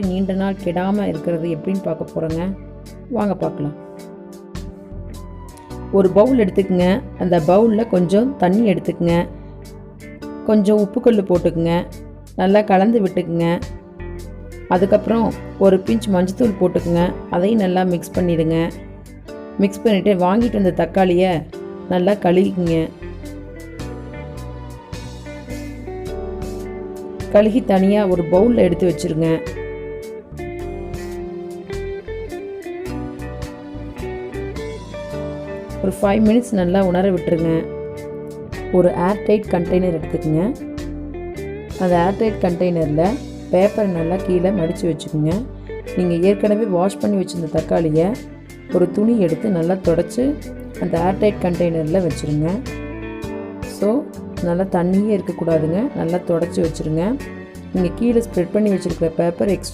நீண்ட நாள் கெடாமல் இருக்கிறது எப்படின்னு பார்க்க போகிறோங்க வாங்க பார்க்கலாம். ஒரு பவுல் எடுத்துக்கோங்க. அந்த பவுலில் கொஞ்சம் தண்ணி எடுத்துக்கோங்க. கொஞ்சம் உப்புக்கல் போட்டுக்குங்க. நல்லா கலந்து விட்டுக்குங்க. அதுக்கப்புறம் ஒரு பிஞ்ச் மஞ்சத்தூள் போட்டுக்குங்க. அதையும் நல்லா மிக்ஸ் பண்ணிடுங்க. மிக்ஸ் பண்ணிவிட்டு வாங்கிட்டு வந்த தக்காளியை நல்லா கழுவிக்குங்க. கழுகி தனியாக ஒரு பவுலில் எடுத்து வச்சுருங்க. ஒரு ஃபைவ் மினிட்ஸ் நல்லா உணர விட்டுருங்க. ஒரு ஏர்டைட் கண்டெய்னர் எடுத்துக்கோங்க. அந்த ஏர்டைட் கண்டெய்னரில் பேப்பரை நல்லா கீழே மடித்து வச்சுக்கோங்க. நீங்கள் ஏற்கனவே வாஷ் பண்ணி வச்சுருந்த தக்காளியை ஒரு துணி எடுத்து நல்லா தொடச்சி அந்த ஏர்டைட் கண்டெய்னரில் வச்சுருங்க. ஸோ நல்லா தண்ணியே இருக்கக்கூடாதுங்க. நல்லா தொடச்சி வச்சுருங்க. நீங்கள் கீழே ஸ்ப்ரெட் பண்ணி வச்சுருக்கிற பேப்பர் எக்ஸ்ட்ரா